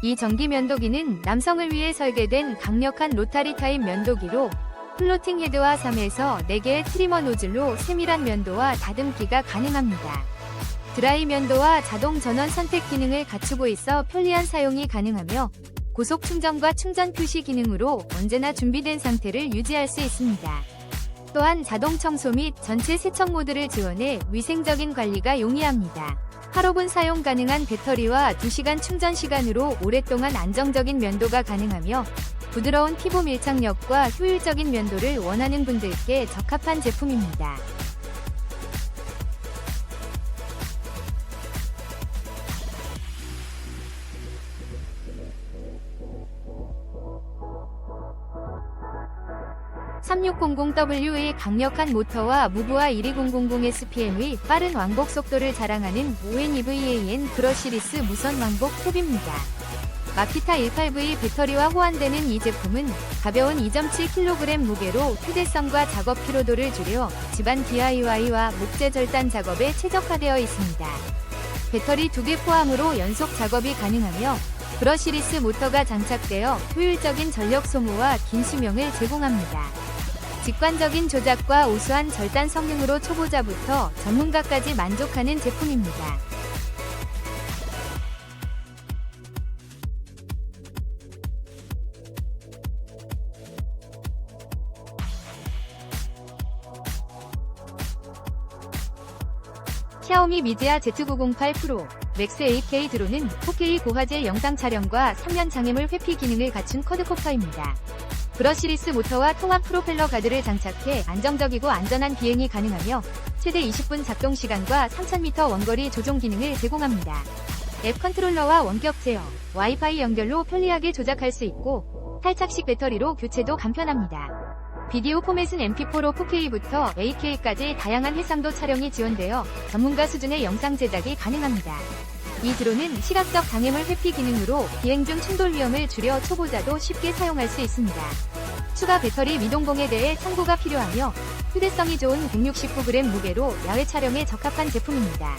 이 전기 면도기는 남성을 위해 설계된 강력한 로타리 타입 면도기로 플로팅 헤드와 3에서 4개의 트리머 노즐로 세밀한 면도와 다듬기가 가능합니다. 드라이 면도와 자동 전원 선택 기능을 갖추고 있어 편리한 사용이 가능하며 고속 충전과 충전 표시 기능으로 언제나 준비된 상태를 유지할 수 있습니다. 또한 자동 청소 및 전체 세척 모드를 지원해 위생적인 관리가 용이합니다. 하루 분 사용 가능한 배터리와 2시간 충전 시간으로 오랫동안 안정적인 면도가 가능하며 부드러운 피부 밀착력과 효율적인 면도를 원하는 분들께 적합한 제품입니다. (3600W의) 강력한 모터와 무브와 12000SPM의 빠른 왕복 속도를 자랑하는 ONEVAN 브러시리스 무선 왕복 톱입니다. 마키타 18V 배터리와 호환되는 이 제품은 가벼운 2.7kg 무게로 휴대성과 작업 피로도를 줄여 집안 DIY와 목재 절단 작업에 최적화되어 있습니다. 배터리 2개 포함으로 연속 작업이 가능하며 브러시리스 모터가 장착되어 효율적인 전력 소모와 긴 수명을 제공합니다. 직관적인 조작과 우수한 절단 성능으로 초보자부터 전문가까지 만족하는 제품입니다. 샤오미 미디아 Z908 프로 맥스 8K 드론은 4K 고화질 영상 촬영과 3면 장애물 회피 기능을 갖춘 쿼드코퍼입니다. 브러시리스 모터와 통합 프로펠러 가드를 장착해 안정적이고 안전한 비행이 가능하며 최대 20분 작동 시간과 3000m 원거리 조종 기능을 제공합니다. 앱 컨트롤러와 원격 제어, 와이파이 연결로 편리하게 조작할 수 있고 탈착식 배터리로 교체도 간편합니다. 비디오 포맷은 MP4로 4K부터 8K까지 다양한 해상도 촬영이 지원되어 전문가 수준의 영상 제작이 가능합니다. 이 드론은 시각적 장애물 회피 기능으로 비행 중 충돌 위험을 줄여 초보자도 쉽게 사용할 수 있습니다. 추가 배터리 미동봉에 대해 참고가 필요하며 휴대성이 좋은 169g 무게로 야외 촬영에 적합한 제품입니다.